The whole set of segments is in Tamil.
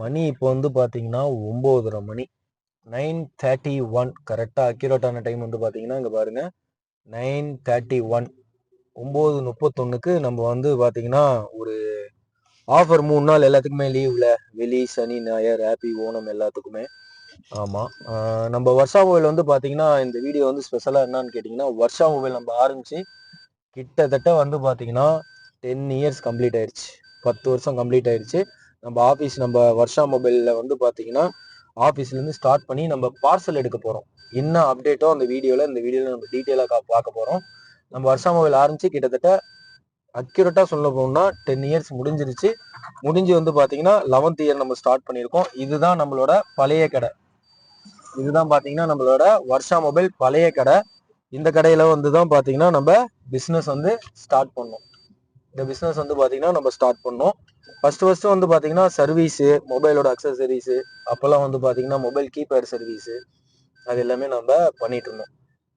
மணி இப்போ வந்து பார்த்தீங்கன்னா ஒம்போதரை மணி. நைன் தேர்ட்டி ஒன் கரெக்டாக அக்யூரேட்டான டைம் வந்து பார்த்தீங்கன்னா இங்கே பாருங்க. நைன் தேர்ட்டி ஒன் ஒம்பது முப்பத்தொன்னுக்கு நம்ம வந்து பார்த்தீங்கன்னா ஒரு ஆஃபர் மூணு நாள் எல்லாத்துக்குமே லீவில் வெளி சனி ஞாயிறு ஹாப்பி ஓணம் எல்லாத்துக்குமே. ஆமாம் நம்ம வர்ஷா மொபைல் வந்து பார்த்தீங்கன்னா இந்த வீடியோ வந்து ஸ்பெஷலாக என்னன்னு கேட்டிங்கன்னா வர்ஷா மொபைல் நம்ம ஆரம்பிச்சு கிட்டத்தட்ட வந்து பார்த்தீங்கன்னா டென் இயர்ஸ் கம்ப்ளீட் ஆயிடுச்சு. பத்து வருஷம் கம்ப்ளீட் ஆயிடுச்சு. நம்ம ஆஃபீஸ் நம்ம வர்ஷா மொபைலில் வந்து பார்த்தீங்கன்னா ஆஃபீஸ்லேருந்து ஸ்டார்ட் பண்ணி நம்ம பார்சல் எடுக்க போகிறோம் என்ன அப்டேட்டோ அந்த வீடியோவில் இந்த வீடியோவில் நம்ம டீட்டெயிலாக பார்க்க போகிறோம் நம்ம வர்ஷா மொபைல் ஆரம்பிச்சு கிட்டத்தட்ட அக்யூரேட்டாக சொல்ல போகணும்னா டென் இயர்ஸ் முடிஞ்சிருச்சு. முடிஞ்சு வந்து பார்த்தீங்கன்னா லெவன்த் இயர் நம்ம ஸ்டார்ட் பண்ணியிருக்கோம். இதுதான் நம்மளோட பழைய கடை. இதுதான் பார்த்தீங்கன்னா நம்மளோட வர்ஷா மொபைல் பழைய கடை. இந்த கடையில் வந்து தான் பார்த்தீங்கன்னா நம்ம பிஸ்னஸ் வந்து ஸ்டார்ட் பண்ணோம். இந்த பிஸ்னஸ் வந்து பார்த்தீங்கன்னா நம்ம ஸ்டார்ட் பண்ணோம். ஃபர்ஸ்ட் ஃபர்ஸ்ட் வந்து பார்த்தீங்கன்னா சர்வீஸு மொபைலோட அக்சசரிஸு அப்போல்லாம் வந்து பார்த்தீங்கன்னா மொபைல் கீபேட் சர்வீஸு அது எல்லாமே நம்ம பண்ணிட்டு இருந்தோம்.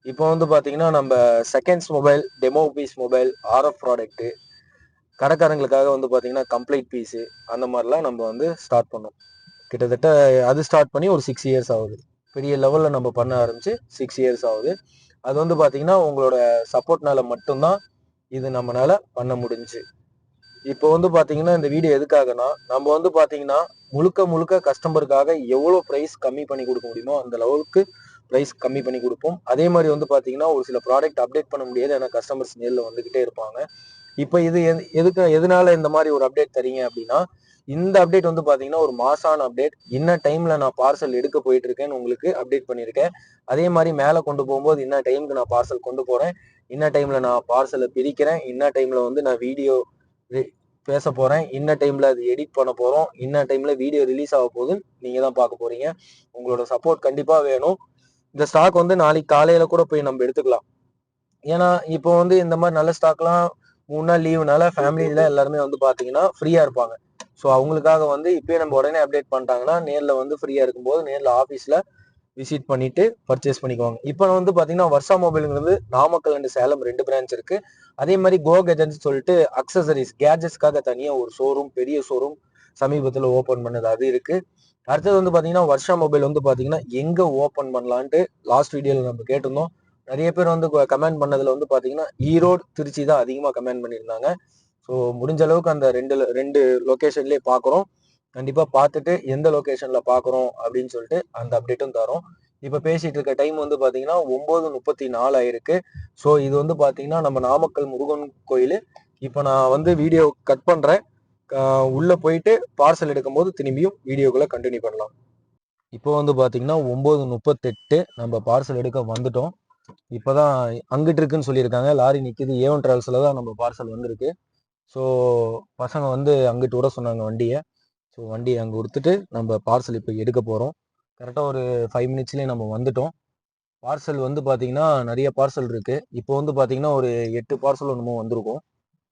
இப்போ வந்து பார்த்தீங்கன்னா நம்ம seconds mobile demo piece mobile RF product கடைக்காரங்களுக்காக வந்து பார்த்தீங்கன்னா கம்ப்ளீட் பீஸு அந்த மாதிரிலாம் நம்ம வந்து ஸ்டார்ட் பண்ணோம். கிட்டத்தட்ட அது ஸ்டார்ட் பண்ணி ஒரு சிக்ஸ் இயர்ஸ் ஆகுது. பெரிய லெவலில் நம்ம பண்ண ஆரம்பிச்சு சிக்ஸ் இயர்ஸ் ஆகுது. அது வந்து பார்த்தீங்கன்னா உங்களோட சப்போர்ட்னால மட்டும்தான் இது நம்மளால பண்ண முடிஞ்சு. இப்போ வந்து பாத்தீங்கன்னா இந்த வீடியோ எதுக்காகனா நம்ம வந்து பாத்தீங்கன்னா முழுக்க முழுக்க கஸ்டமருக்காக எவ்வளோ ப்ரைஸ் கம்மி பண்ணி கொடுக்க முடியுமோ அந்த லெவலுக்கு ப்ரைஸ் கம்மி பண்ணி கொடுப்போம். அதே மாதிரி வந்து பார்த்தீங்கன்னா ஒரு சில ப்ராடக்ட் அப்டேட் பண்ண முடியாது. ஏன்னா கஸ்டமர்ஸ் நேரில் வந்துகிட்டே இருப்பாங்க. இப்போ இது எதுக்கு எதனால இந்த மாதிரி ஒரு அப்டேட் தரீங்க அப்படின்னா இந்த அப்டேட் வந்து பாத்தீங்கன்னா ஒரு மாசான அப்டேட் என்ன டைம்ல நான் பார்சல் எடுக்க போயிட்டு இருக்கேன்னு உங்களுக்கு அப்டேட் பண்ணியிருக்கேன். அதே மாதிரி மேலே கொண்டு போகும்போது என்ன டைமுக்கு நான் பார்சல் கொண்டு போறேன். இன்ன டைம்ல நான் பார்சலை பிரிக்கிறேன். இன்ன டைம்ல வந்து நான் வீடியோ பேச போறேன். இன்ன டைம்ல அது எடிட் பண்ண போறோம். இன்ன டைம்ல வீடியோ ரிலீஸ் ஆக போகுது. நீங்க தான் பார்க்க போறீங்க. உங்களோட சப்போர்ட் கண்டிப்பா வேணும். இந்த ஸ்டாக் வந்து நாளைக்கு காலையில கூட போய் நம்ம எடுத்துக்கலாம். ஏன்னா இப்போ வந்து இந்த மாதிரி நல்ல ஸ்டாக்லாம் மூணு நாள் லீவுனால ஃபேமிலியில எல்லாருமே வந்து பாத்தீங்கன்னா ஃப்ரீயா இருப்பாங்க. ஸோ அவங்களுக்காக வந்து இப்பயே நம்ம உடனே அப்டேட் பண்ணிட்டாங்கன்னா நேரில் வந்து ஃப்ரீயா இருக்கும்போது நேரில் ஆஃபீஸில் விசிட் பண்ணிட்டு பர்ச்சேஸ் பண்ணிக்குவாங்க. இப்போ வந்து பார்த்தீங்கன்னா வர்ஷா மொபைலுங்கிறது நாமக்கல் அண்ட் சேலம் ரெண்டு பிரான்ச் இருக்கு. அதே மாதிரி கோ கெஜன்ஸ் சொல்லிட்டு அக்சசரிஸ் கேஜெட்ஸ்க்காக தனியாக ஒரு ஷோரூம் பெரிய ஷோரூம் சமீபத்தில் ஓப்பன் பண்ணது அது இருக்கு. அடுத்தது வந்து பார்த்தீங்கன்னா வர்ஷா மொபைல் வந்து பார்த்தீங்கன்னா எங்கே ஓப்பன் பண்ணலான்ட்டு லாஸ்ட் வீடியோவில் நம்ம கேட்டிருந்தோம். நிறைய பேர் வந்து கமெண்ட் பண்ணதில் வந்து பார்த்தீங்கன்னா ஈரோடு திருச்சி தான் அதிகமாக கமெண்ட் பண்ணியிருந்தாங்க. ஸோ முடிஞ்ச அளவுக்கு அந்த ரெண்டு ரெண்டு லொக்கேஷன்லேயே பார்க்குறோம் கண்டிப்பா பார்த்துட்டு எந்த லொகேஷன்ல பார்க்குறோம் அப்படின்னு சொல்லிட்டு அந்த அப்டேட்டும் தரும். இப்போ பேசிட்டு இருக்க டைம் வந்து பாத்தீங்கன்னா ஒன்பது முப்பத்தி நாலு ஆயிருக்கு. ஸோ இது வந்து பாத்தீங்கன்னா நம்ம நாமக்கல் முருகன் கோயில். இப்போ நான் வந்து வீடியோ கட் பண்றேன். உள்ளே உள்ள போயிட்டு பார்சல் எடுக்கும்போது திரும்பியும் வீடியோக்குள்ள கண்டினியூ பண்ணலாம். இப்போ வந்து பாத்தீங்கன்னா ஒன்பது முப்பத்தெட்டு நம்ம பார்சல் எடுக்க வந்துட்டோம். இப்போதான் அங்கிட்டு இருக்குன்னு சொல்லியிருக்காங்க. லாரி நிக்குது. ஏவன் டிராவல்ஸ்ல தான் நம்ம பார்சல் வந்திருக்கு. ஸோ பசங்க வந்து அங்கிட்டு விட சொன்னாங்க வண்டியை. ஸோ வண்டியை அங்கே கொடுத்துட்டு நம்ம பார்சல் இப்போ எடுக்க போகிறோம் கரெக்டாக ஒரு ஃபைவ் மினிட்ஸ்லேயே நம்ம வந்துட்டோம். பார்சல் வந்து பார்த்தீங்கன்னா நிறைய பார்சல் இருக்குது இப்போ வந்து பார்த்தீங்கன்னா ஒரு எட்டு பார்சல் ஒன்றுமோ வந்திருக்கும்.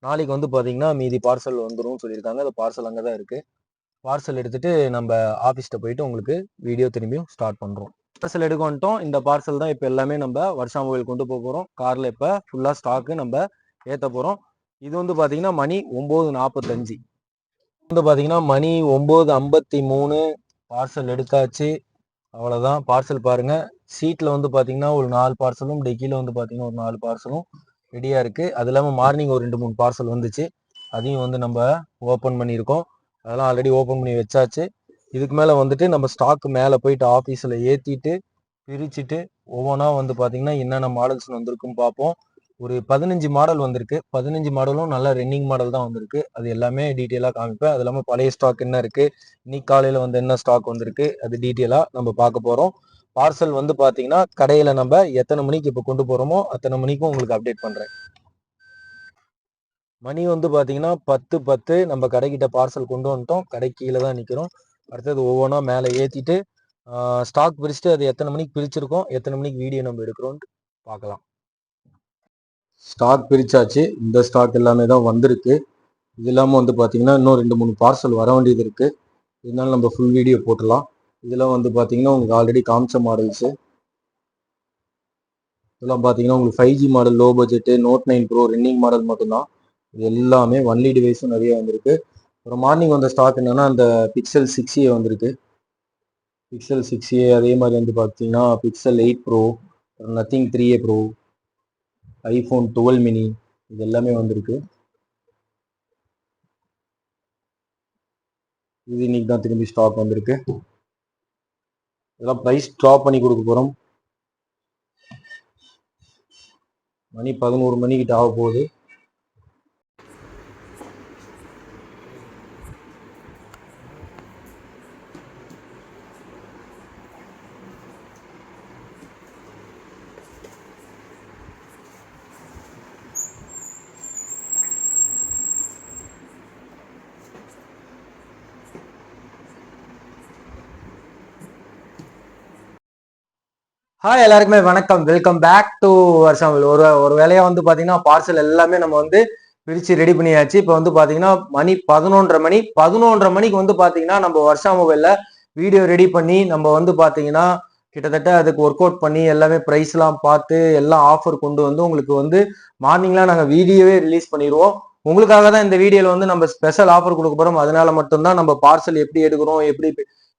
நாளைக்கு வந்து பார்த்தீங்கன்னா மீதி பார்சல் வந்துடும் சொல்லியிருக்காங்க. அந்த பார்சல் அங்கே தான் இருக்குது பார்சல் எடுத்துகிட்டு நம்ம ஆஃபீஸ்கிட்ட போயிட்டு உங்களுக்கு வீடியோ திரும்பியும் ஸ்டார்ட் பண்ணுறோம் பார்சல் எடுக்க வந்துட்டோம். இந்த பார்சல் தான் இப்போ எல்லாமே நம்ம வருஷா மொபைல் கொண்டு போக போகிறோம் காரில் இப்போ ஃபுல்லாக ஸ்டாக்கு நம்ம ஏற்ற போகிறோம் இது வந்து பார்த்தீங்கன்னா மணி ஒம்பது நாற்பத்தஞ்சு வந்து பார்த்தீங்கன்னா மணி ஒம்பது ஐம்பத்தி மூணு பார்சல் எடுத்தாச்சு. அவ்வளோதான் பார்சல் பாருங்கள் சீட்டில் வந்து பார்த்தீங்கன்னா ஒரு நாலு பார்சலும் டெக்கியில் வந்து பார்த்தீங்கன்னா ஒரு நாலு பார்சலும் ரெடியாக இருக்குது அது இல்லாமல் மார்னிங் ஒரு ரெண்டு மூணு பார்சல் வந்துச்சு. அதையும் வந்து நம்ம ஓப்பன் பண்ணியிருக்கோம். அதெல்லாம் ஆல்ரெடி ஓப்பன் பண்ணி வச்சாச்சு. இதுக்கு மேலே வந்துட்டு நம்ம ஸ்டாக் மேலே போயிட்டு ஆஃபீஸில் ஏற்றிட்டு பிரிச்சுட்டு ஒவ்வொன்றா வந்து பார்த்தீங்கன்னா என்னென்ன மாடல்ஸ் வந்திருக்குன்னு பார்ப்போம் ஒரு பதினஞ்சு மாடல் வந்திருக்கு. பதினஞ்சு மாடலும் நல்ல ரன்னிங் மாடல் தான் வந்திருக்கு. அது எல்லாமே டீட்டெயிலாக காமிப்பேன். அது இல்லாமல் பழைய ஸ்டாக் என்ன இருக்குது இன்னைக்கு காலையில் வந்து என்ன ஸ்டாக் வந்திருக்கு? அது டீட்டெயிலாக நம்ம பார்க்க போகிறோம் பார்சல் வந்து பார்த்தீங்கன்னா கடையில் நம்ம எத்தனை மணிக்கு இப்போ கொண்டு போகிறோமோ அத்தனை மணிக்கும் உங்களுக்கு அப்டேட் பண்ணுறேன் மணி வந்து பார்த்தீங்கன்னா பத்து பத்து. நம்ம கடைக்கிட்ட பார்சல் கொண்டு வந்துட்டோம். கடை கீழே தான் நிற்கிறோம் அடுத்தது ஒவ்வொன்றா மேலே ஏற்றிட்டு ஸ்டாக் பிரிச்சுட்டு அது எத்தனை மணிக்கு பிரிச்சிருக்கோம்? எத்தனை மணிக்கு வீடியோ நம்ம எடுக்கிறோம்னு பார்க்கலாம். ஸ்டாக் பிரிச்சாச்சு. இந்த ஸ்டாக் எல்லாமே தான் வந்திருக்கு. இது இல்லாமல் வந்து பார்த்திங்கன்னா இன்னும் ரெண்டு மூணு பார்சல் வர வேண்டியது இருக்குது இதனால நம்ம ஃபுல் வீடியோ போட்டுடலாம். இதெல்லாம் வந்து பார்த்திங்கன்னா உங்களுக்கு ஆல்ரெடி காமிச்ச மாடல்ஸு இதெல்லாம் பார்த்தீங்கன்னா உங்களுக்கு five G model low budget note nine pro running model மட்டும்தான். இது எல்லாமே ஒன்லி டிவைஸும் நிறைய வந்திருக்கு. அப்புறம் மார்னிங் வந்த ஸ்டாக் என்னென்னா அந்த பிக்சல் சிக்ஸ் ஏ வந்திருக்கு. பிக்சல் சிக்ஸ் ஏ அதே மாதிரி வந்து பார்த்தீங்கன்னா Pixel eight pro Nothing three A pro iPhone twelve mini இது எல்லாமே வந்திருக்கு. இது இன்னைக்கு தான் திரும்பி ஸ்டாக் வந்திருக்கு. இதெல்லாம் ப்ரைஸ் ட்ராப் பண்ணி கொடுக்க போகிறோம் மணி பதினோரு மணிக்கிட்ட ஆக போகுது ஹாய் எல்லாருக்குமே வணக்கம். வெல்கம் பேக் டு வருஷம் ஒரு ஒரு வேலையா வந்து பாத்தீங்கன்னா பார்சல் எல்லாமே நம்ம வந்து பிரிச்சு ரெடி பண்ணியாச்சு. இப்போ வந்து பாத்தீங்கன்னா மணி பதினொன்றரை மணி பதினொன்றரை மணிக்கு வந்து பாத்தீங்கன்னா நம்ம வருஷா மொபைல்ல வீடியோ ரெடி பண்ணி நம்ம வந்து பாத்தீங்கன்னா கிட்டத்தட்ட அதுக்கு ஒர்க் அவுட் பண்ணி எல்லாமே ப்ரைஸ் எல்லாம் பார்த்து எல்லாம் ஆஃபர் கொண்டு வந்து உங்களுக்கு வந்து மார்னிங்லாம் நாங்கள் வீடியோவே ரிலீஸ் பண்ணிடுவோம் உங்களுக்காக தான் இந்த வீடியோவில் வந்து நம்ம ஸ்பெஷல் ஆஃபர் கொடுக்க போறோம். அதனால மட்டும்தான் நம்ம பார்சல் எப்படி எடுக்கிறோம் எப்படி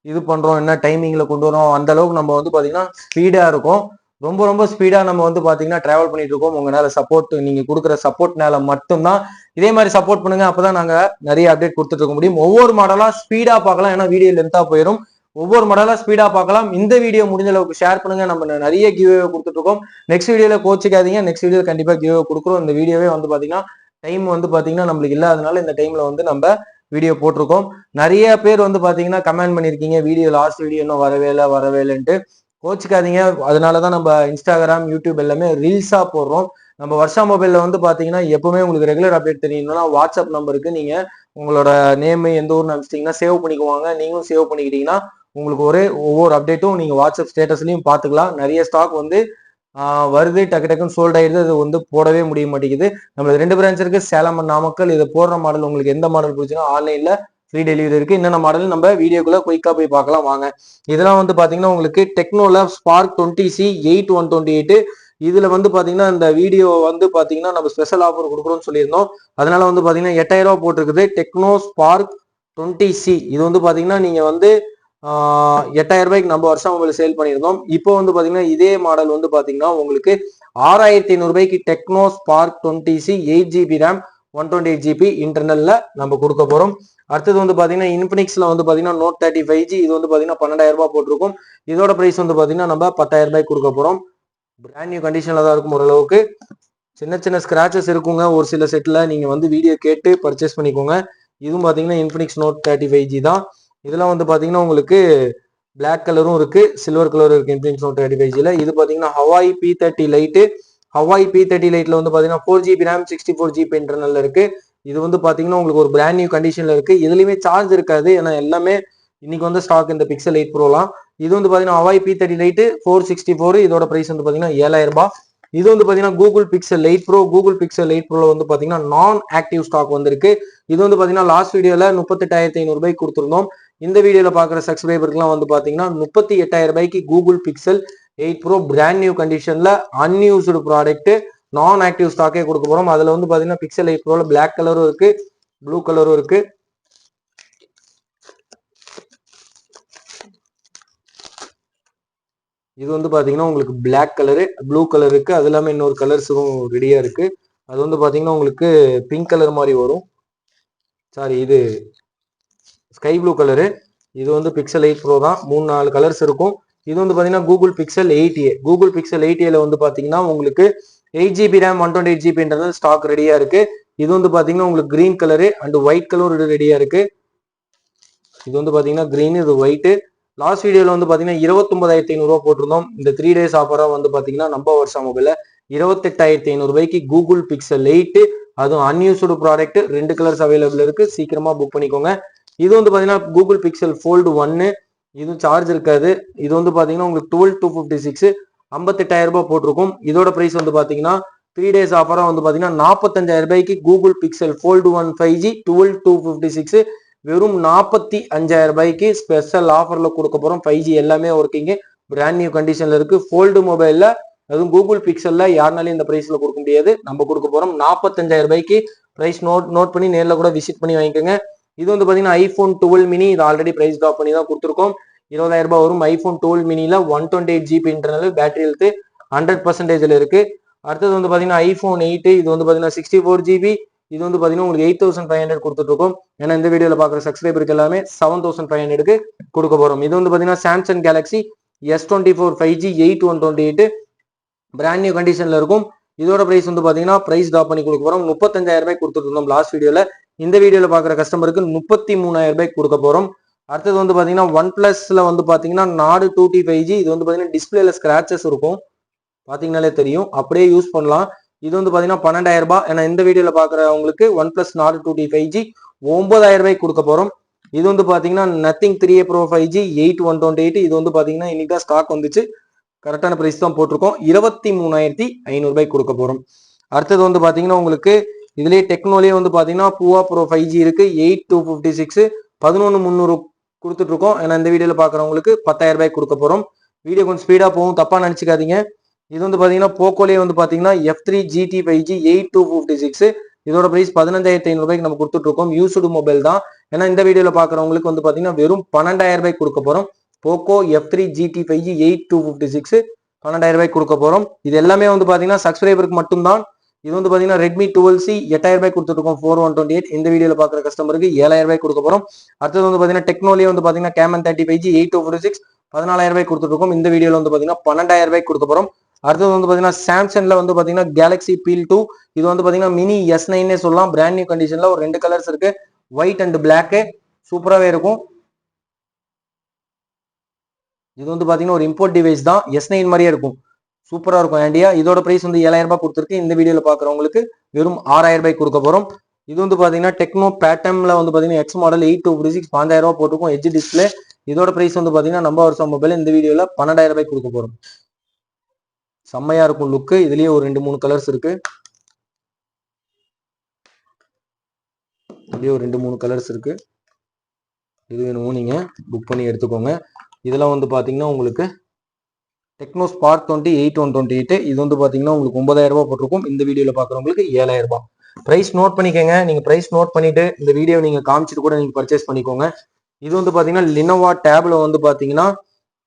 இது பண்றோம் என்ன டைமிங்ல கொண்டு வரோம் அந்த அளவுக்கு நம்ம வந்து பாத்தீங்கன்னா ஸ்பீடா இருக்கும். ரொம்ப ரொம்ப ஸ்பீடா நம்ம வந்து பாத்தீங்கன்னா டிராவல் பண்ணிட்டு இருக்கோம். உங்களால சப்போர்ட் நீங்க கொடுக்குற சப்போர்ட்னால மட்டும்தான். இதே மாதிரி சப்போர்ட் பண்ணுங்க. அப்பதான் நாங்க நிறைய அப்டேட் கொடுத்துட்டு இருக்க முடியும். ஒவ்வொரு மாடலா ஸ்பீடா பார்க்கலாம். ஏன்னா வீடியோ லென்த்தா போயிடும் ஒவ்வொரு மாடலா ஸ்பீடா பார்க்கலாம். இந்த வீடியோ முடிஞ்ச அளவுக்கு ஷேர் பண்ணுங்க. நம்ம நிறைய கிவ்வே கொடுத்துட்டு இருக்கோம். நெக்ஸ்ட் வீடியோல கோச்சிக்காதீங்க. நெக்ஸ்ட் வீடியோ கண்டிப்பா கிவ்வே கொடுக்குறோம். இந்த வீடியோவே வந்து பாத்தீங்கன்னா டைம் வந்து பாத்தீங்கன்னா நம்மளுக்கு இல்லாதனால இந்த டைம்ல வந்து நம்ம வீடியோ போட்டிருக்கோம். நிறைய பேர் வந்து பார்த்தீங்கன்னா கமெண்ட் பண்ணியிருக்கீங்க. வீடியோ லாஸ்ட் வீடியோ இன்னும் வரவே இல்லை வரவே இல்லைன்ட்டு. கோச்சிக்காதீங்க. அதனால தான் நம்ம இன்ஸ்டாகிராம் யூடியூப் எல்லாமே ரீல்ஸாக போடுறோம். நம்ம வருஷா மொபைலில் வந்து பார்த்தீங்கன்னா எப்பவுமே உங்களுக்கு ரெகுலர் அப்டேட் தெரியணும்னா வாட்ஸ்அப் நம்பருக்கு நீங்கள் உங்களோட நேம் எந்த ஊர்னு அனுப்பிச்சிட்டிங்கன்னா சேவ் பண்ணிக்குவாங்க. நீங்களும் சேவ் பண்ணிக்கிட்டீங்கன்னா உங்களுக்கு ஒரே ஒவ்வொரு அப்டேட்டும் நீங்கள் வாட்ஸ்அப் ஸ்டேட்டஸ்லையும் பார்த்துக்கலாம் நிறைய ஸ்டாக் வந்து வருது டக்கு டக்குன்னு சோல்ட் ஆயிடுது அது வந்து போடவே முடிய மாட்டேங்குது. நம்மளுக்கு ரெண்டு பிரான்ச் இருக்கு. சேலம் நாமக்கல். இதை போடுற மாடல் உங்களுக்கு எந்த மாடல் பிடிச்சுன்னா ஆன்லைன்ல ஃப்ரீ டெலிவரி இருக்கு. என்னென்ன மாடல் நம்ம வீடியோக்குள்ள குயிக்கா போய் பார்க்கலாம். வாங்க. இதெல்லாம் வந்து பாத்தீங்கன்னா உங்களுக்கு டெக்னோல Spark twenty C eight one twenty eight இதுல வந்து பாத்தீங்கன்னா இந்த வீடியோ வந்து பாத்தீங்கன்னா நம்ம ஸ்பெஷல் ஆஃபர் கொடுக்குறோம்னு சொல்லியிருந்தோம். அதனால வந்து பாத்தீங்கன்னா எட்டாயிரம் ரூபாய் போட்டிருக்குது. டெக்னோ ஸ்பார்க் டுவெண்ட்டி சி இது வந்து பாத்தீங்கன்னா நீங்க வந்து எட்டாயிரம் ரூபாய்க்கு நம்ம வருஷம் மொபைல் சேல் பண்ணியிருந்தோம். இப்போ வந்து பார்த்தீங்கன்னா இதே மாடல் வந்து பார்த்தீங்கன்னா உங்களுக்கு ஆறாயிரத்தி ஐநூறு ரூபாய்க்கு Tecno Spark twenty C eight GB RAM one twenty eight GB இன்டர்னல்ல நம்ம கொடுக்க போறோம். அடுத்தது வந்து பார்த்தீங்கன்னா இன்ஃபினிக்ஸ்ல வந்து பார்த்தீங்கன்னா நோட் தேர்ட்டி ஃபைவ் ஜி இது வந்து பார்த்தீங்கன்னா பன்னெண்டாயிரம் ரூபாய் போட்டிருக்கும். இதோட பிரைஸ் வந்து பார்த்தீங்கன்னா நம்ம பத்தாயிரம் ரூபாய்க்கு கொடுக்க போறோம். பிராண்ட் நியூ கண்டிஷன்ல தான் இருக்கும் ஓரளவுக்கு. சின்ன சின்ன ஸ்கிராச்சஸ் இருக்குங்க. ஒரு சில செட்ல நீங்க வந்து வீடியோ கேட்டு பர்ச்சேஸ் பண்ணிக்கோங்க. இதுவும் பார்த்தீங்கன்னா Infinix note thirty five G தான். இதெல்லாம் வந்து பார்த்தீங்கன்னா உங்களுக்கு பிளாக் கலரும் இருக்கு சில்வர் கலரும் இருக்கு இன்ஃபினிக்ஸ் நோட் தேர்ட்டி ஃபைவ் ஜியில் இது பார்த்தீங்கன்னா Huawei P thirty lite Huawei P thirty லைட்ல வந்து பார்த்தீங்கன்னா four GB RAM sixty four GB internal இருக்கு. இது வந்து பார்த்தீங்கன்னா உங்களுக்கு ஒரு பிராண்ட் நியூ கண்டிஷன்ல இருக்கு. இதுலயுமே சார்ஜ் இருக்காது. ஏன்னா எல்லாமே இன்னைக்கு வந்து ஸ்டாக் இந்த பிக்சல் எயிட் ப்ரோலாம் இது வந்து பார்த்தீங்கன்னா Huawei P thirty lite four sixty four இதோட பிரைஸ் வந்து பார்த்தீங்கன்னா ஏழாயிரம் ரூபாய். இது வந்து பார்த்தீங்கன்னா Google Pixel eight pro Google Pixel eight ப்ரோல வந்து பார்த்தீங்கன்னா நான் ஆக்டிவ் ஸ்டாக் வந்திருக்கு. இது வந்து பார்த்தீங்கன்னா லாஸ்ட் வீடியோல முப்பத்தெட்டாயிரத்தி ஐநூறுபாய்க்கு கொடுத்துருந்தோம். இந்த வீடியோவில் பார்க்குற சப்ஸ்கிரைபருக்குலாம் வந்து பார்த்தீங்கன்னா முப்பத்தி எட்டாயிரம் ரூபாய்க்கு Google Pixel eight pro brand new கண்டிஷனில் அன்யூஸ்டு ப்ராடக்ட் நான் ஆக்டிவ் ஸ்டாக்கே கொடுக்க போகிறோம் அதில் வந்து பார்த்தீங்கன்னா பிக்சல் எயிட் ப்ரோவில் பிளாக் கலரும் இருக்குது ப்ளூ கலரும் இருக்குது இது வந்து பார்த்தீங்கன்னா உங்களுக்கு பிளாக் கலரு ப்ளூ கலர் இருக்கு. அது இல்லாமல் இன்னொரு கலர்ஸும் ரெடியாக இருக்கு. அது வந்து பார்த்தீங்கன்னா உங்களுக்கு பிங்க் கலர் மாதிரி வரும். சாரி இது ஸ்கை ப்ளூ கலரு இது வந்து பிக்சல் எயிட் ப்ரோ தான். மூணு நாலு கலர்ஸ் இருக்கும். இது வந்து பார்த்தீங்கன்னா Google Pixel eight A Google Pixel eight ஏல வந்து பார்த்தீங்கன்னா உங்களுக்கு eight GB RAM one twenty eight ஜிபின்றது stock ரெடியா இருக்கு. இது வந்து பார்த்தீங்கன்னா உங்களுக்கு green colour and white colour ரெடியா இருக்கு. இது வந்து பார்த்தீங்கன்னா கிரீன் இது ஒயிட்டு லாஸ்ட் வீடியோல வந்து பார்த்தீங்கன்னா இருபத்தொன்பதாயிரத்தி ஐநூறுரூவா போட்டிருந்தோம். இந்த த்ரீ டேஸ் ஆஃபராக வந்து பார்த்தீங்கன்னா நம்ம வருஷம் மொபைல இருபத்தெட்டாயிரத்தி ஐநூறு ரூபாய்க்கு கூகுள் பிக்சல் எயிட்டு அதுவும் அன்யூஸ்டு ப்ராடக்ட் ரெண்டு கலர்ஸ் அவைலபிள் இருக்கு. சீக்கிரமா புக் பண்ணிக்கோங்க. இது வந்து பார்த்தீங்கன்னா கூகுள் பிக்சல் ஃபோல்டு ஒன்னு இதுவும் சார்ஜ் இருக்காது. இது வந்து பார்த்தீங்கன்னா உங்களுக்கு டுவெல் டூ ஃபிஃப்டி சிக்ஸ் ஐம்பத்தெட்டாயிரம் ரூபாய் போட்டிருக்கும். இதோட ப்ரைஸ் வந்து பார்த்தீங்கன்னா த்ரீ டேஸ் ஆஃபராக வந்து பார்த்தீங்கன்னா நாற்பத்தஞ்சாயிரம் ரூபாய்க்கு Google Pixel fold one five G twelve two fifty six வெறும் நாற்பத்தி அஞ்சாயிரம் ரூபாய்க்கு ஸ்பெஷல் ஆஃபரில் கொடுக்க போகிறோம் ஃபைவ் ஜி எல்லாமே ஒர்க்கிங்கு பிராண்ட் நியூ கண்டிஷனில் இருக்குது ஃபோல்டு மொபைலில் அதுவும் கூகுள் பிக்சலில் யாருனாலையும் இந்த ப்ரைஸில் கொடுக்க முடியாது. நம்ம கொடுக்க போகிறோம் நாற்பத்தஞ்சாயிரம் ரூபாய்க்கு ப்ரைஸ் நோட் நோட் பண்ணி நேரில் கூட விசிட் பண்ணி வாங்கிக்கோங்க. இது வந்து பார்த்தீங்கன்னா ஐஃபோன் டுவெல் மினி இது ஆல்ரெடி பிரைஸ் ட்ராப் பண்ணி தான் கொடுத்துருக்கோம். இருபதாயிரம் ரூபாய் வரும் iPhone twelve மினியில் one twenty eight GB internal battery health hundred பர்சன்டேஜில் இருக்கு. அடுத்தது வந்து பார்த்தீங்கன்னா ஐஃபோன் எயிட்டு இது வந்து பார்த்தீங்கன்னா சிக்ஸ்டி ஃபோர் ஜிபி இது வந்து பார்த்தீங்கன்னா உங்களுக்கு எயிட் தௌசண்ட் ஃபைவ் ஹண்ட்ரட் கொடுத்துருக்கோம் ஏன்னா இந்த வீடியோவில் பார்க்குற சப்ஸ்கிரைபருக்கு எல்லாமே செவன் தௌசண்ட் ஃபைவ் ஹண்ட்ரடுக்கு கொடுக்க போகிறோம் இது வந்து பார்த்தீங்கன்னா Samsung Galaxy S twenty four five G eight one twenty eight brand new கண்டிஷனில் இருக்கும். இதோட பிரைஸ் வந்து பார்த்தீங்கன்னா பிரைஸ் ட்ராப் பண்ணி கொடுக்க போகிறோம் முப்பத்தஞ்சாயிரம் ரூபாய் கொடுத்துட்டு இருந்தோம் லாஸ்ட் வீடியோவில் இந்த வீடியோவில் பார்க்குற கஸ்டமருக்கு முப்பத்தி மூணாயிரம் ரூபாய் கொடுக்க போகிறோம் அடுத்தது வந்து பார்த்தீங்கன்னா ஒன் பிளஸ்ல வந்து பார்த்தீங்கன்னா நாடு டூ டி ஃபைவ் ஜி இது வந்து பார்த்தீங்கன்னா டிஸ்பிளேல ஸ்கிராச்சஸ் இருக்கும். பார்த்தீங்கனாலே தெரியும். அப்படியே யூஸ் பண்ணலாம். இது வந்து பார்த்தீங்கன்னா பன்னெண்டாயிரம் ரூபாய். ஏன்னா இந்த வீடியோவில் பார்க்குறவங்களுக்கு OnePlus Nord two T five G ஒன்பதாயிரம் ரூபாய்க்கு கொடுக்க போகிறோம் இது வந்து பார்த்தீங்கன்னா Nothing three A pro five G eight one twenty eight இது வந்து பார்த்தீங்கன்னா இன்னைக்கு தான் ஸ்டாக் வந்துச்சு. கரெக்டான ப்ரைஸ் தான் போட்டிருக்கோம். இருபத்தி மூணாயிரத்தி ஐநூறுபாய்க்கு கொடுக்க போகிறோம் அடுத்தது வந்து பார்த்தீங்கன்னா உங்களுக்கு இதுலேயே டெக்னோலேயே வந்து பார்த்தீங்கன்னா பூவா ப்ரோ ஃபைவ் ஜி இருக்கு. எயிட் டூ ஃபிஃப்டி சிக்ஸ் பதினொன்று முந்நூறு கொடுத்துட்ருக்கோம் ஏன்னா இந்த வீடியோவில் பார்க்குறவங்களுக்கு பத்தாயிரம் ரூபாய்க்கு கொடுக்க போகிறோம் வீடியோ கொஞ்சம் ஸ்பீடாக போகும். தப்பாக நினச்சிக்காதீங்க. இது வந்து பார்த்தீங்கன்னா போக்கோலேயே வந்து பார்த்தீங்கன்னா F three GT five G eight two fifty six இதோட ப்ரைஸ் பதினஞ்சாயிரத்தி ஐநூறுபாய்க்கு நம்ம கொடுத்துட்ருக்கோம் யூஸ்டு மொபைல் தான். ஏன்னா இந்த வீடியோவில் பார்க்குறவங்களுக்கு வந்து பார்த்தீங்கன்னா வெறும் பன்னெண்டாயிரம் ரூபாய்க்கு கொடுக்க போகிறோம் Poco F three GT five G eight two fifty six பன்னெண்டாயிரம் ரூபாய்க்கு கொடுக்க போகிறோம் இது எல்லாமே வந்து பார்த்தீங்கன்னா சப்ஸ்கிரைபருக்கு மட்டும்தான். இது வந்து பார்த்தீங்கன்னா ரெட்மி டுவெல் சி எட்டாயிரம் ரூபாய் கொடுத்துருக்கோம் ஃபோர் ஒன் டுவெண்ட்டி எயிட் இந்த வீடியோவில் பார்க்குற கஸ்டமருக்கு ஏழாயிரம் ரூபாய் கொடுக்க போகிறோம் அடுத்தது வந்து பார்த்தீங்கன்னா டெக்னோலியே வந்து பார்த்தீங்கன்னா Camon thirty five G eight two four six பதினாலாயிரம் ரூபாய் கொடுத்துருக்கோம் இந்த வீடியோவில் வந்து பார்த்தீங்கன்னா பன்னெண்டாயிரம் ரூபாய் கொடுக்க போகிறோம் அடுத்தது வந்து பார்த்தீங்கன்னா சாம்சங்கில் வந்து பார்த்தீங்கன்னா கேலக்ஸி பீல் டூ இது வந்து பார்த்தீங்கன்னா மினி எஸ் நைன்னே சொல்லலாம். பிராண்ட் நியூ கண்டிஷனில் ஒரு ரெண்டு கலர்ஸ் இருக்குது ஒயிட் அண்ட் பிளாக்கு சூப்பராகவே இருக்கும். இது வந்து பார்த்தீங்கன்னா ஒரு இம்போர்ட் டிவைஸ் தான் எஸ் நைன் மாதிரியே இருக்கும். சூப்பராக இருக்கும் ஆண்டியா இதோட ப்ரைஸ் வந்து ஏழாயிரம் ரூபாய் கொடுத்துருக்கு. இந்த வீடியோவில் பார்க்குறவங்களுக்கு வெறும் ஆறாயிரம் ரூபாய் கொடுக்க போகிறோம் இது வந்து பார்த்தீங்கன்னா டெக்னோ பேட்டமில் வந்து பார்த்தீங்கன்னா X model eight two fifty six பாஞ்சாயிரம் ரூபா போட்டிருக்கும். எஜ் டிஸ்பிளே இதோட ப்ரைஸ் வந்து பார்த்தீங்கன்னா நம்ம வருஷம் மொபைல் இந்த வீடியோவில் பன்னெண்டாயிரம் ரூபாய் கொடுக்க போகிறோம் செம்மையாக இருக்கும் லுக்கு இதுலேயே ஒரு ரெண்டு மூணு கலர்ஸ் இருக்கு. இதுலேயே ஒரு ரெண்டு மூணு கலர்ஸ் இருக்கு. இது வேணுமோ நீங்கள் புக் பண்ணி எடுத்துக்கோங்க. இதெல்லாம் வந்து பார்த்தீங்கன்னா உங்களுக்கு Tecno Spark twenty eight one twenty eight இது வந்து பார்த்தீங்கன்னா உங்களுக்கு ஒன்பதாயிரம் ரூபாய் போட்டிருக்கும். இந்த வீடியோவில் பார்க்குறவங்களுக்கு ஏழாயிரம் ரூபாய். ப்ரைஸ் நோட் பண்ணிக்கோங்க. நீங்கள் ப்ரைஸ் நோட் பண்ணிட்டு இந்த வீடியோ நீங்கள் காமிச்சிட்டு கூட நீங்கள் பர்ச்சேஸ் பண்ணிக்கோங்க. இது வந்து பார்த்தீங்கன்னா லினோவா டேபில் வந்து பார்த்தீங்கன்னா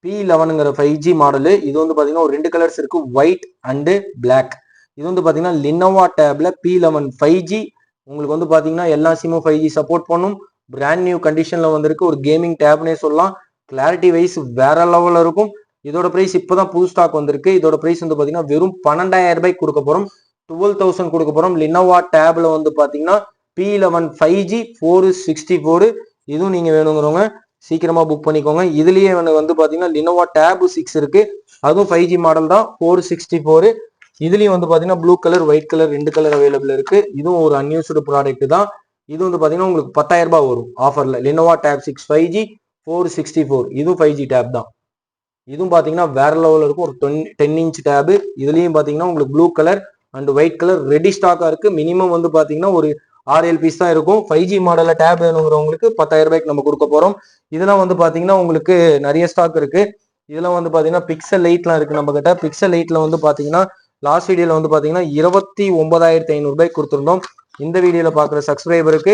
பி லெவனுங்கிற ஃபைவ் ஜி மாடலு இது வந்து பார்த்தீங்கன்னா ஒரு ரெண்டு கலர்ஸ் இருக்கு. ஒயிட் அண்டு பிளாக் இது வந்து பார்த்தீங்கன்னா லினோவா டேப்ல பி லெவன் ஃபைவ் ஜி உங்களுக்கு வந்து பார்த்தீங்கன்னா எல்லா சிம்மும் ஃபைவ் ஜி சப்போர்ட் பண்ணும். பிராண்ட் நியூ கண்டிஷனில் வந்திருக்கு. ஒரு கேமிங் டேப்னே சொல்லலாம். கிளாரிட்டி வைஸ் வேற லெவலில் இருக்கும். இதோட ப்ரைஸ் இப்போ தான் புது ஸ்டாக் வந்திருக்கு. இதோட ப்ரைஸ் வந்து பார்த்தீங்கன்னா வெறும் பன்னெண்டாயிரம் ரூபாய்க்கு கொடுக்க போகிறோம் டுவெல் தௌசண்ட் கொடுக்க போகிறோம் லினோவா டேப்ல வந்து பார்த்தீங்கன்னா P eleven five G four sixty four இதுவும் நீங்கள் வேணுங்கிறவங்க சீக்கிரமாக புக் பண்ணிக்கோங்க. இதுலேயே எனக்கு வந்து பார்த்தீங்கன்னா லினோவா டேப் சிக்ஸ் இருக்குது அதுவும் ஃபைவ் ஜி மாடல் தான் ஃபோர் சிக்ஸ்டி ஃபோர் இதுலேயும் வந்து பார்த்தீங்கன்னா ப்ளூ கலர் ஒயிட் கலர் ரெண்டு கலர் அவைலபிள் இருக்குது இதுவும் ஒரு அன்யூஸ்டு ப்ராடக்ட் தான். இது வந்து பார்த்தீங்கன்னா உங்களுக்கு பத்தாயிரம் ரூபாய் வரும் ஆஃபரில் Lenovo tab six five G four sixty four இதுவும் ஃபைவ் ஜி டேப் தான். இதுவும் பார்த்தீங்கன்னா வேற லெவலில் இருக்கும். ஒரு டென் டென் இன்ச் டேபு இதுலேயும் பார்த்தீங்கன்னா உங்களுக்கு blue colour and white colour ready ஸ்டாக்காக இருக்குது மினிமம் வந்து பார்த்தீங்கன்னா ஒரு ஆறு ஏழு பீஸ் தான் இருக்கும். ஃபைவ் ஜி மாடலில் டேப் வேணுங்கிறவங்களுக்கு பத்தாயிரம் ரூபாய்க்கு நம்ம கொடுக்க போகிறோம் இதெல்லாம் வந்து பார்த்தீங்கன்னா உங்களுக்கு நிறைய ஸ்டாக் இருக்குது இதெல்லாம் வந்து பார்த்தீங்கன்னா பிக்சல் லைட்லாம் இருக்குது நம்ம கிட்ட. பிக்சல் லைட்டில் வந்து பார்த்தீங்கன்னா லாஸ்ட் வீடியோவில் வந்து பார்த்தீங்கன்னா இருபத்தி ஒன்பதாயிரத்தி ஐநூறுபாய்க்கு கொடுத்துருந்தோம். இந்த வீடியோவில் பார்க்குற சப்ஸ்கிரைபருக்கு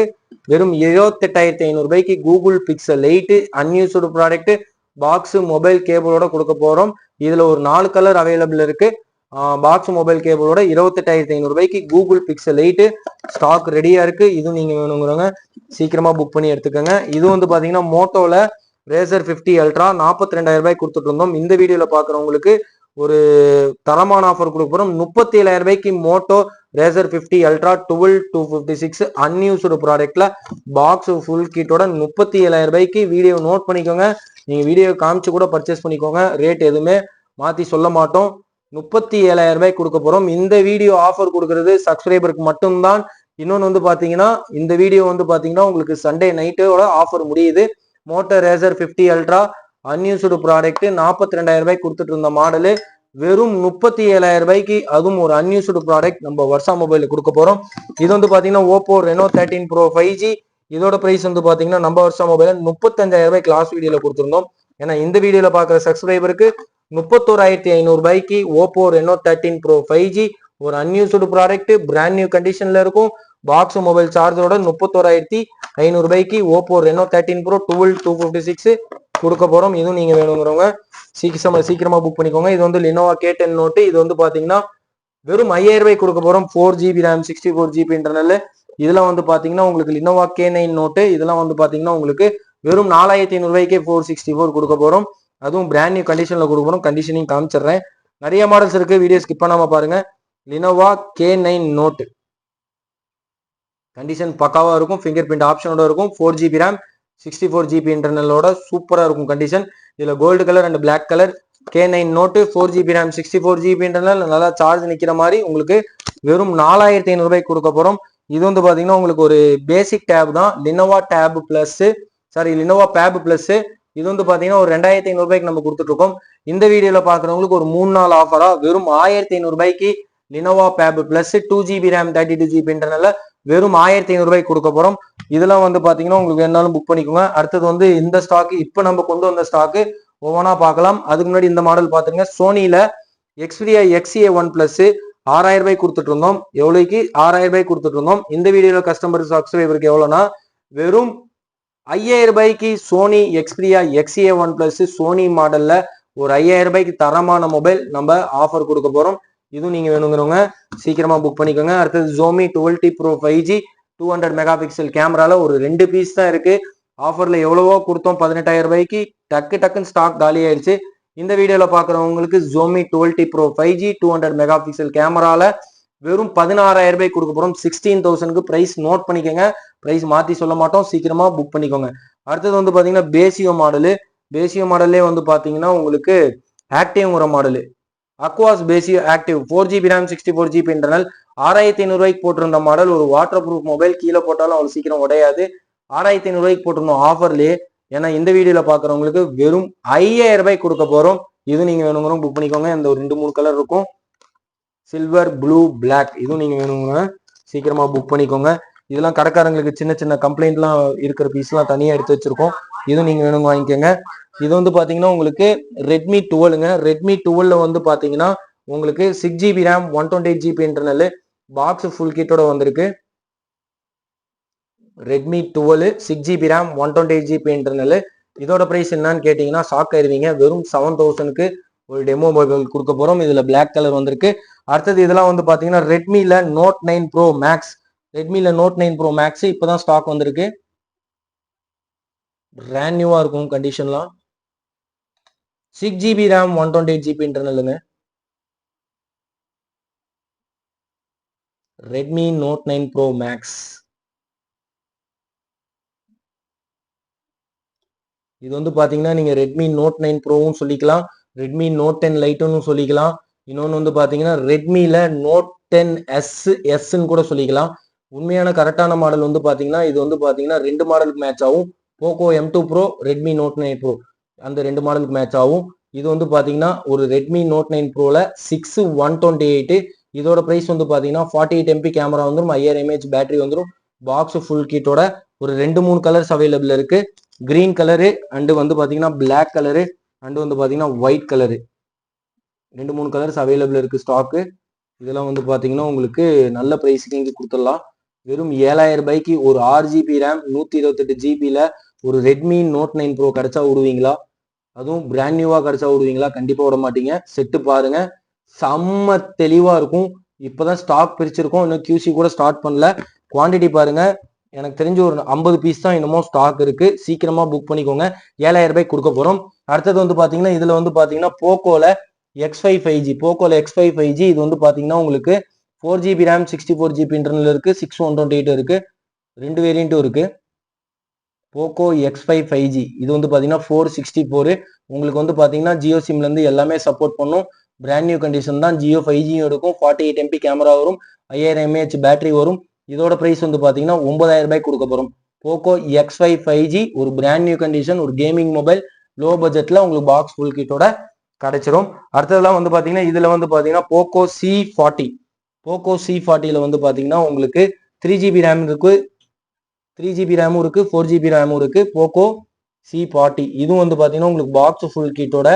வெறும் இருபத்தெட்டாயிரத்தி ஐநூறுபாய்க்கு Google Pixel eight unused product box mobile கேபிளோட கொடுக்க போகிறோம் இதில் ஒரு நாலு கலர் அவைலபிள் இருக்கு. பாக்ஸ் மொபைல் கேபிளோட இருபத்தெட்டாயிரத்தி ஐநூறுபாய்க்கு கூகுள் பிக்சல் எயிட்டு ஸ்டாக் ரெடியாக இருக்குது இதுவும் நீங்கள் வேணுங்கிறவங்க சீக்கிரமாக புக் பண்ணி எடுத்துக்கோங்க. இது வந்து பார்த்தீங்கன்னா மோட்டோவில் ரேசர் 50 அல்ட்ரா நாற்பத்தி ரெண்டாயிரம் ரூபாய்க்கு கொடுத்துட்டு இருந்தோம். இந்த வீடியோவில் பார்க்குறவங்களுக்கு ஒரு தரமான ஆஃபர் கொடுக்க போறோம். முப்பத்தி ஏழாயிரம் ரூபாய்க்கு Moto Razr 50 Ultra twelve two fifty six unused ப்ராடக்ட்ல box full கிட்டோட முப்பத்தி ஏழாயிரம் ரூபாய்க்கு வீடியோ நோட் பண்ணிக்கோங்க. நீங்க வீடியோ காமிச்சு கூட பர்ச்சேஸ் பண்ணிக்கோங்க. ரேட் எதுவுமே மாத்தி சொல்ல மாட்டோம். முப்பத்தி ஏழாயிரம் ரூபாய்க்கு கொடுக்க போறோம். இந்த வீடியோ ஆஃபர் கொடுக்கறது சப்ஸ்கிரைபருக்கு மட்டும்தான். இன்னொன்று வந்து பாத்தீங்கன்னா இந்த வீடியோ வந்து பாத்தீங்கன்னா உங்களுக்கு சண்டே நைட்டோட ஆஃபர் முடியுது. Moto Razr 50 ultra unused product நாற்பத்தி ரெண்டாயிரம் ரூபாய்க்கு கொடுத்துட்டு இருந்த மாடலு வெறும் முப்பத்தி ஏழாயிரம் ரூபாய்க்கு அதுவும் ஒரு அன்யூஸ்டு ப்ராடக்ட் நம்ம வர்ஷா மொபைல் கொடுக்க போறோம். இது வந்து பாத்தீங்கன்னா Oppo Reno thirteen pro five G இதோட பிரைஸ் வந்து பாத்தீங்கன்னா நம்ம வருஷா மொபைல் முப்பத்தஞ்சாயிரம் ரூபாய்க்கு லாஸ்ட் வீடியோல கொடுத்துருந்தோம். ஏன்னா இந்த வீடியோல பாக்குற சப்ஸ்கிரைபருக்கு முப்பத்தோராயிரத்தி ஐநூறு ரூபாய்க்கு Oppo Reno thirteen pro five G ஒரு அன்யூஸ்டு ப்ராடக்ட் பிராண்ட் நியூ கண்டிஷன்ல இருக்கும். பாக்ஸ் மொபைல் சார்ஜரோட முப்பத்தோராயிரத்தி ஐநூறு ரூபாய்க்கு Oppo Reno thirteen pro twelve two fifty six கொடுக்க போறோம். இதுவும் நீங்க வேணுங்கிறவங்க சீக்கிரமா சீக்கிரமா புக் பண்ணிக்கோங்க. இது வந்து லினோவா கே டென் நோட்டு இது வந்து பாத்தீங்கன்னா வெறும் ஐயாயிரம் ரூபாய் கொடுக்க போறோம். Four GB RAM sixty four GB internal இதெல்லாம் வந்து பாத்தீங்கன்னா உங்களுக்கு லினோவா கே நைன் நோட்டு இதெல்லாம் வந்து பாத்தீங்கன்னா உங்களுக்கு வெறும் நாலாயிரத்தி ஐநூறுரூவாய்க்கே ஃபோர் சிக்ஸ்டி ஃபோர் கொடுக்க போறோம். அதுவும் பிராண்ட் நியூ கண்டிஷன்ல கொடுக்க போறோம். கண்டிஷனிங் காமிச்சிடுறேன். நிறைய மாடல்ஸ் இருக்கு. வீடியோ ஸ்கிப் பண்ணாம பாருங்க. Lenovo K nine note condition பக்காவா இருக்கும். ஃபிங்கர் பிரிண்ட் ஆப்ஷனோட இருக்கும். Four GB RAM sixty four GB இன்டர்னலோட சூப்பராக இருக்கும் கண்டிஷன் இதில் gold colour and black colour K nine note four GB RAM sixty four GB internal நல்லா சார்ஜ் நிற்கிற மாதிரி உங்களுக்கு வெறும் நாலாயிரத்தி ஐநூறுபாய்க்கு கொடுக்க போகிறோம் இது வந்து பார்த்தீங்கன்னா உங்களுக்கு ஒரு பேசிக் டேப் தான். Lenovo tab plus sorry Lenovo tab plus இது வந்து பார்த்தீங்கன்னா ஒரு ரெண்டாயிரத்தி ஐநூறுபாய்க்கு நம்ம கொடுத்துட்ருக்கோம் இந்த வீடியோவில் பார்க்குறவங்களுக்கு ஒரு மூணு நாள் ஆஃபராக வெறும் ஆயிரத்தி ஐநூறுபாய்க்கு Lenovo tab plus two GB RAM thirty two GB இன்டர்னலில் வெறும் ஆயிரத்தி ஐநூறு ரூபாய்க்கு கொடுக்க போறோம். இதெல்லாம் வந்து பாத்தீங்கன்னா உங்களுக்கு வேணாலும் புக் பண்ணிக்கோங்க. அடுத்தது வந்து இந்த ஸ்டாக்கு இப்போ நம்ம கொண்டு வந்த ஸ்டாக்கு ஒவ்வொன்றா பார்க்கலாம். அதுக்கு முன்னாடி இந்த மாடல் பாத்துருங்க சோனியில எக்ஸ்பிரியா எக்ஸ்ஏ ஒன் பிளஸ் ஆறாயிரம் ரூபாய் கொடுத்துட்டு இருந்தோம். எவ்வளோக்கு ஆறாயிரம் ரூபாய் கொடுத்துட்டு இருந்தோம். இந்த வீடியோல கஸ்டமர் சப்ஸ்கிரைபருக்கு எவ்வளோனா வெறும் ஐயாயிரம் ரூபாய்க்கு Sony Xperia XA one plus Sony மாடல்ல ஒரு ஐயாயிரம் ரூபாய்க்கு தரமான மொபைல் நம்ம ஆஃபர் கொடுக்க போறோம். இதுவும் நீங்க வேணுங்கிறவங்க சீக்கிரமா புக் பண்ணிக்கோங்க. அடுத்தது Xiaomi twelve T pro five G two hundred megapixel கேமரால ஒரு ரெண்டு பீஸ் தான் இருக்கு. ஆஃபர்ல எவ்வளவோ கொடுத்தோம். பதினெட்டாயிரம் ரூபாய்க்கு டக்கு டக்குன்னு ஸ்டாக் காலி ஆயிடுச்சு. இந்த வீடியோல பாக்குறவங்களுக்கு Xiaomi twelve T pro five G two hundred megapixel கேமரால வெறும் பதினாறாயிரம் ரூபாய் கொடுக்க போறோம். சிக்ஸ்டீன் தௌசண்ட்க்கு பிரைஸ் நோட் பண்ணிக்கோங்க. பிரைஸ் மாத்தி சொல்ல மாட்டோம். சீக்கிரமா புக் பண்ணிக்கோங்க. அடுத்தது வந்து பாத்தீங்கன்னா பேசியோ மாடலு பேசியோ மாடல்லே வந்து பாத்தீங்கன்னா உங்களுக்கு ஆக்டிவ்ங்கிற மாடலு அக்வாஸ் பேசி active four GB RAM sixty four GB internal ஆறாயிரத்தி ஐநூறுவாய்க்கு போட்டிருந்த மாடல் ஒரு வாட்டர் ப்ரூஃப் மொபைல் கீழே போட்டாலும் அவ்வளோ சீக்கிரம் உடையாது. ஆறாயிரத்தி ஐநூறுவாய்க்கு போட்டிருந்தோம் ஆஃபர்லேயே ஏன்னா இந்த வீடியோல பாக்குறவங்களுக்கு வெறும் ஐயாயிரம் ரூபாய்க்கு கொடுக்க போறோம். இது நீங்க வேணுங்கிறோம் புக் பண்ணிக்கோங்க. இந்த ஒரு ரெண்டு மூணு கலர் இருக்கும். சில்வர் ப்ளூ பிளாக் இதுவும் நீங்க வேணுங்க சீக்கிரமா புக் பண்ணிக்கோங்க. இதெல்லாம் கடைக்காரங்களுக்கு சின்ன சின்ன கம்ப்ளைண்ட்லாம் இருக்கிற பீஸ்லாம் தனியாக எடுத்து வச்சிருக்கோம். இதுவும் நீங்கள் வேணும் வாங்கிக்கோங்க. இது வந்து பார்த்தீங்கன்னா உங்களுக்கு ரெட்மி டுவெலுங்க ரெட்மி டுவெலில் வந்து பார்த்தீங்கன்னா உங்களுக்கு six GB RAM one twenty eight GB internal box full கிட்டோட வந்திருக்கு. Redmi twelve six GB RAM one twenty eight GB internal இதோட ப்ரைஸ் என்னன்னு கேட்டிங்கன்னா ஷாக் ஆயிருவீங்க. வெறும் செவன் தௌசண்ட்க்கு ஒரு டெமோ மொபைல் கொடுக்க போகிறோம் இதில் பிளாக் கலர் வந்திருக்கு. அடுத்தது இதெல்லாம் வந்து பார்த்தீங்கன்னா ரெட்மியில் நோட் நைன் ப்ரோ மேக்ஸ் ரெட்மியில் நோட் நைன் ப்ரோ மேக்ஸ் இப்போ தான் ஸ்டாக் வந்திருக்கு பிராண்ட் நியூவாக இருக்கும் கண்டிஷன்லாம் six GB RAM one twenty eight GB இன்டர்னலுங்க Redmi note nine pro max இது வந்து பார்த்தீங்கன்னா நீங்கள் ரெட்மி நோட் நைன் ப்ரோவும் சொல்லிக்கலாம். ரெட்மி நோட் டென் லைட்டுன்னு சொல்லிக்கலாம். இன்னொன்று வந்து பார்த்தீங்கன்னா ரெட்மியில் நோட் டென் எஸ் எஸ்ன்னு கூட சொல்லிக்கலாம். உண்மையான கரெக்டான மாடல் வந்து பார்த்தீங்கன்னா இது வந்து பார்த்தீங்கன்னா ரெண்டு மாடலுக்கு மேட்ச் ஆகும். Poco M two pro Redmi note nine pro அந்த ரெண்டு மாடலுக்கு மேட்ச் ஆகும். இது வந்து பார்த்தீங்கன்னா ஒரு ரெட்மி நோட் நைன் ப்ரோவில் சிக்ஸ் ஒன் டுவெண்ட்டி எயிட்டு இதோட ப்ரைஸ் வந்து பார்த்தீங்கன்னா ஃபார்ட்டி எயிட் எம்பி கேமரா வந்துடும் ஐயாயிரம் எம்ஏஹெச் பேட்டரி வந்துடும் பாக்ஸ் ஃபுல் கிட்டோட ஒரு ரெண்டு மூணு கலர்ஸ் அவைலபிள் இருக்கு. கிரீன் கலரு அண்டு வந்து பார்த்தீங்கன்னா பிளாக் கலரு அண்டு வந்து பார்த்தீங்கன்னா ஒயிட் கலரு ரெண்டு மூணு கலர்ஸ் அவைலபிள் இருக்கு ஸ்டாக்கு இதெல்லாம் வந்து பார்த்தீங்கன்னா உங்களுக்கு நல்ல ப்ரைஸுக்கு இங்கே கொடுத்துடலாம். வெறும் ஏழாயிரம் ரூபாய்க்கு ஒரு ஆறு ஜிபி ரேம் நூத்தி இருபத்தெட்டு ஜிபியில ஒரு ரெட்மி நோட் நைன் ப்ரோ கிடைச்சா விடுவீங்களா? அதுவும் பிராண்ட் நியூவா கிடைச்சா விடுவீங்களா? கண்டிப்பா விட மாட்டீங்க. செட்டு பாருங்க. செம்ம தெளிவா இருக்கும். இப்பதான் ஸ்டாக் பிரிச்சிருக்கோம். இன்னும் கியூசி கூட ஸ்டார்ட் பண்ணல. குவாண்டிட்டி பாருங்க. எனக்கு தெரிஞ்ச ஒரு ஐம்பது பீஸ் தான் இன்னமும் ஸ்டாக் இருக்கு. சீக்கிரமா புக் பண்ணிக்கோங்க. ஏழாயிரம் ரூபாய்க்கு கொடுக்க போறோம். அடுத்தது வந்து பாத்தீங்கன்னா இதுல வந்து பாத்தீங்கன்னா போக்கோல எக்ஸ் ஃபைவ் ஃபைவ் ஜி போக்கோல எக்ஸ் ஃபைவ் ஃபைவ் ஜி இது வந்து பாத்தீங்கன்னா உங்களுக்கு four GB RAM sixty four GB internal இருக்கு சிக்ஸ் ஒன் டுவெண்ட்டி எயிட் இருக்கு ரெண்டு வேரியண்ட்டும் இருக்கு. Poco X five five G இது வந்து பார்த்தீங்கன்னா ஃபோர் சிக்ஸ்டி ஃபோர் உங்களுக்கு வந்து பார்த்தீங்கன்னா ஜியோ சிம்லேருந்து எல்லாமே சப்போர்ட் பண்ணும். பிராண்ட் நியூ கண்டிஷன் தான் ஜியோ ஃபைவ் ஜியும் இருக்கும் ஃபார்ட்டி எயிட் எம்பி கேமரா வரும். ஐயாயிரம் எம்ஏஹெச் பேட்டரி வரும். இதோட ப்ரைஸ் வந்து பார்த்தீங்கன்னா ஒன்பதாயிரம் ரூபாய்க்கு கொடுக்க போகிறோம் Poco X five five G ஒரு பிராண்ட் நியூ கண்டிஷன் ஒரு கேமிங் மொபைல் லோ பட்ஜெட்டில் உங்களுக்கு பாக்ஸ் ஃபுல் கிட்டோட கிடைச்சிரும். அடுத்ததெல்லாம் வந்து பார்த்தீங்கன்னா இதில் வந்து பார்த்தீங்கன்னா Poco C forty Poco C ஃபார்ட்டியில் வந்து பார்த்தீங்கன்னா உங்களுக்கு த்ரீ ஜிபி ரேம் இருக்கு. த்ரீ ஜிபி ரேமும் இருக்கு ஃபோர் ஜிபி ரேமும் இருக்கு போக்கோ சி ஃபார்ட்டி இதுவும் வந்து பார்த்தீங்கன்னா உங்களுக்கு பாக்ஸ் ஃபுல் கிட்டோட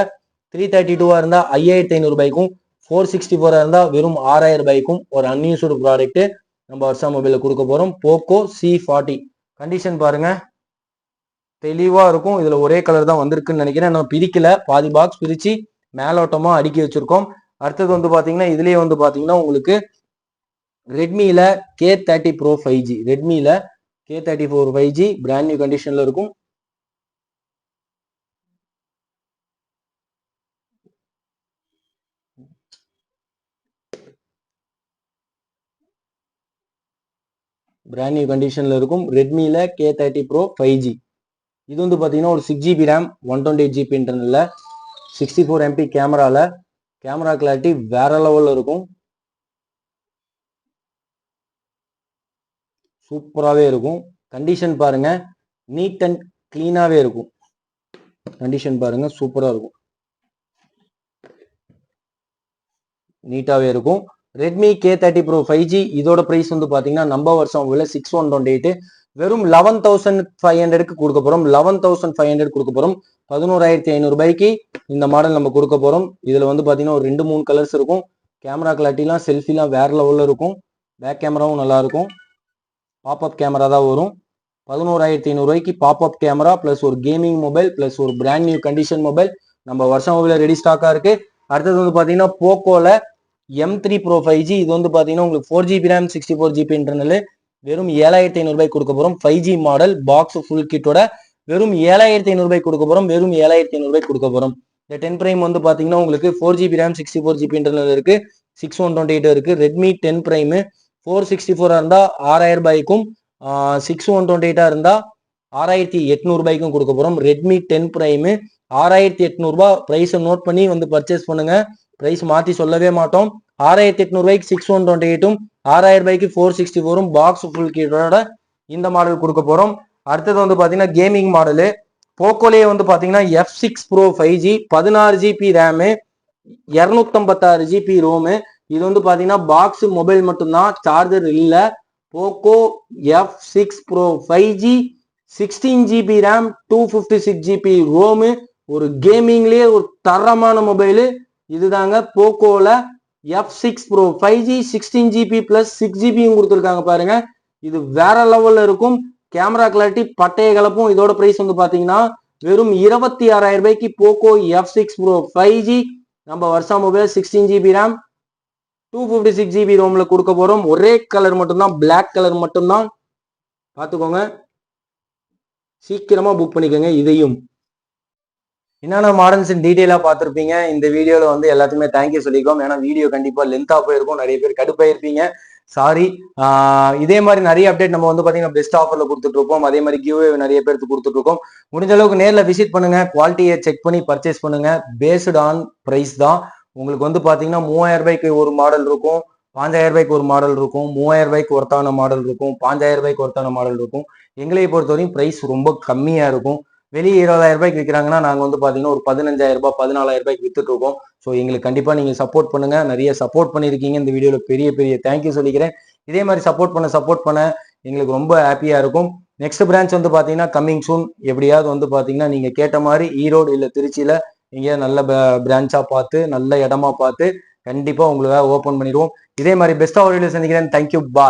த்ரீ தேர்ட்டி டூவாக இருந்தால் ஐயாயிரத்தி ஐநூறு ரூபாய்க்கும் ஃபோர் சிக்ஸ்டி ஃபோராக இருந்தால் வெறும் ஆறாயிரம் ரூபாய்க்கும் ஒரு அன்யூஸ்டு ப்ராடக்ட்டு நம்ம வர்ஷா மொபைலில் கொடுக்க போகிறோம் போக்கோ சி ஃபார்ட்டி கண்டிஷன் பாருங்க. தெளிவாக இருக்கும். இதில் ஒரே கலர் தான் வந்திருக்குன்னு நினைக்கிறேன். நான் பிரிக்கல. பாதி பாக்ஸ் பிரித்து மேலோட்டமாக அடுக்கி வச்சுருக்கோம். அடுத்தது வந்து பார்த்தீங்கன்னா இதுலேயே வந்து பார்த்தீங்கன்னா உங்களுக்கு ரெட்மியில் K thirty pro five G ரெட்மியில் K thirty four five G brand new கண்டிஷனில் இருக்கும். பிராண்ட் நியூ கண்டிஷனில் இருக்கும். ரெட்மியில் K thirty pro five G இது வந்து பார்த்தீங்கன்னா ஒரு six GB RAM one twenty eight GB இன்டர்னலில் sixty four MP கேமராவில் கேமரா கிளாரிட்டி வேற லெவலில் இருக்கும். சூப்பராகவே இருக்கும். கண்டிஷன் பாருங்கள் நீட் அண்ட் க்ளீனாகவே இருக்கும். கண்டிஷன் பாருங்கள் சூப்பராக இருக்கும். நீட்டாகவே இருக்கும். Redmi K thirty pro five G இதோட ப்ரைஸ் வந்து பார்த்தீங்கன்னா நம்ம வருஷம் உள்ள சிக்ஸ் ஒன் டுவெண்ட்டி எயிட் வெறும் லெவன் தௌசண்ட் ஃபைவ் ஹண்ட்ரடுக்கு கொடுக்க போகிறோம் லெவன் தௌசண்ட் ஃபைவ் ஹண்ட்ரட் கொடுக்க போகிறோம் பதினோராயிரத்தி ஐநூறுபாய்க்கு இந்த மாடல் நம்ம கொடுக்க போகிறோம் இதில் வந்து பார்த்தீங்கன்னா ஒரு ரெண்டு மூணு கலர்ஸ் இருக்கும். கேமரா கிளாரிட்டிலாம் செல்ஃபிலாம் வேற லெவலில் இருக்கும். பேக் கேமராவும் நல்லாயிருக்கும் பாப்அப் கேமரா தான் வரும். பதினோராயிரத்தி ஐநூறுரூவாய்க்கு பாப்அப் கேமரா ப்ளஸ் ஒரு கேமிங் மொபைல் ப்ளஸ் ஒரு பிராண்ட் நியூ கண்டிஷன் மொபைல் நம்ம வருஷம் மொபைல் ரெடி ஸ்டாக்காக இருக்கு. அடுத்தது வந்து பார்த்தீங்கன்னா போக்கோல M three pro five G இது வந்து பார்த்தீங்கன்னா உங்களுக்கு four GB RAM sixty four GB internal வெறும் ஏழாயிரத்தி ஐநூறுபாய்க்கு கொடுக்க போகிறோம் five G model box full கிட்டோட வெறும் ஏழாயிரத்தி ஐநூறுபாய்க்கு கொடுக்க போகிறோம் வெறும் ஏழாயிரத்தி ஐநூறுபாய்க்கு கொடுக்க போகிறோம் இந்த டென் பிரைம் வந்து பார்த்தீங்கன்னா உங்களுக்கு four GB RAM sixty four GB internal இருக்கு. சிக்ஸ் ஒன் டுவெண்ட்டி எயிட் இருக்கு. Redmi ten prime four sixty ஃபோராக இருந்தால் ஆறாயிரம் ரூபாய்க்கும் சிக்ஸ் ஒன் டுவெண்ட்டி எயிட்டாக இருந்தால் ஆறாயிரத்தி எட்நூறுபாய்க்கும் கொடுக்க போகிறோம் ரெட்மி டென் ப்ரைமு ஆறாயிரத்தி எட்நூறுபா ப்ரைஸை நோட் பண்ணி வந்து பர்ச்சேஸ் பண்ணுங்க. ப்ரைஸ் மாற்றி சொல்லவே மாட்டோம். ஆறாயிரத்தி எட்நூறுபாய்க்கு சிக்ஸ் ஒன் டுவெண்ட்டி எயிட்டும் ஆறாயிரம் ரூபாய்க்கு ஃபோர் சிக்ஸ்டி ஃபோரும் பாக்ஸ் ஃபுல் கீட்டோட இந்த மாடல் கொடுக்க போகிறோம் அடுத்தது வந்து பார்த்தீங்கன்னா கேமிங் மாடலு போக்கோலே வந்து பார்த்தீங்கன்னா F six pro five G பதினாறு ஜிபி ரேமு இரநூத்தம்பத்தாறு ஜிபி ரோமு இது வந்து பார்த்தீங்கன்னா பாக்ஸ் மொபைல் மட்டும்தான் சார்ஜர் இல்லை. Poco F six pro five G sixteen GB RAM two fifty six GB ROM ஒரு கேமிங்லேயே ஒரு தரமான மொபைலு இதுதாங்க போக்கோவில் F six pro five G sixteen GB plus six ஜிபியும் கொடுத்துருக்காங்க பாருங்க. இது வேற லெவலில் இருக்கும். கேமரா கிளாரிட்டி பட்டைய கலப்பும். இதோட ப்ரைஸ் வந்து பார்த்தீங்கன்னா வெறும் இருபத்தி ஆறாயிரம் ரூபாய்க்கு Poco F six pro five G நம்ம வருஷா mobile sixteen GB RAM two fifty six GB ரோமில் கொடுக்க போகிறோம் ஒரே கலர் மட்டும்தான் பிளாக் கலர் மட்டும்தான். பார்த்துக்கோங்க. சீக்கிரமாக புக் பண்ணிக்கோங்க இதையும். என்னென்ன மாடல்ஸ் டீட்டெயிலாக பார்த்துருப்பீங்க? இந்த வீடியோவில் வந்து எல்லாத்துக்குமே தேங்க்யூ சொல்லிக்கோம் ஏன்னா வீடியோ கண்டிப்பாக லென்த்தாக போயிருக்கும். நிறைய பேர் கடுப்பாயிருப்பீங்க. சாரி இதே மாதிரி நிறைய அப்டேட் நம்ம வந்து பார்த்தீங்கன்னா பெஸ்ட் ஆஃபரில் கொடுத்துட்ருக்கோம் அதே மாதிரி கிவ்வே நிறைய பேருக்கு கொடுத்துட்ருக்கோம். முடிஞ்ச அளவுக்கு நேரில் விசிட் பண்ணுங்கள் குவாலிட்டியை செக் பண்ணி பர்ச்சேஸ் பண்ணுங்கள் பேஸ்டு ஆன் ப்ரைஸ் தான். உங்களுக்கு வந்து பார்த்தீங்கன்னா மூவாயிரம் ரூபாய்க்கு ஒரு மாடல் இருக்கும். பாஞ்சாயிரம் ரூபாய்க்கு ஒரு மாடல் இருக்கும். மூவாயிரம் ரூபாய்க்கு ஒருத்தான மாடல் இருக்கும். பாஞ்சாயிரம் ரூபாய்க்கு ஒருத்தான மாடல் இருக்கும். எங்களை பொறுத்தவரையும் ப்ரைஸ் ரொம்ப கம்மியாக இருக்கும். வெளியே இருபதாயிரம் ரூபாய்க்கு விற்கிறாங்கன்னா நாங்கள் வந்து பார்த்தீங்கன்னா ஒரு பதினஞ்சாயிரம் ரூபாய் பதினாலாயிரம் ரூபாய்க்கு வித்துட்டு இருக்கோம். ஸோ எங்களுக்கு கண்டிப்பாக நீங்கள் சப்போர்ட் பண்ணுங்க. நிறைய சப்போர்ட் பண்ணியிருக்கீங்க இந்த வீடியோவில் பெரிய பெரிய தேங்க்யூ சொல்லிக்கிறேன். இதே மாதிரி சப்போர்ட் பண்ண சப்போர்ட் பண்ண எங்களுக்கு ரொம்ப ஹாப்பியாக இருக்கும். நெக்ஸ்ட் பிரான்ச் வந்து பார்த்தீங்கன்னா கம்மிங் சூன் எப்படியாவது வந்து பார்த்தீங்கன்னா நீங்கள் கேட்ட மாதிரி ஈரோடு இல்லை திருச்சியில் எங்கேயாவது நல்ல பிரான்ச்சாக பார்த்து நல்ல இடமா பார்த்து கண்டிப்பாக உங்களுக்காக ஓப்பன் பண்ணிடுவோம். இதே மாதிரி பெஸ்ட்டாக ஆஃப் சந்திக்கிறேன். தேங்க்யூ பாய்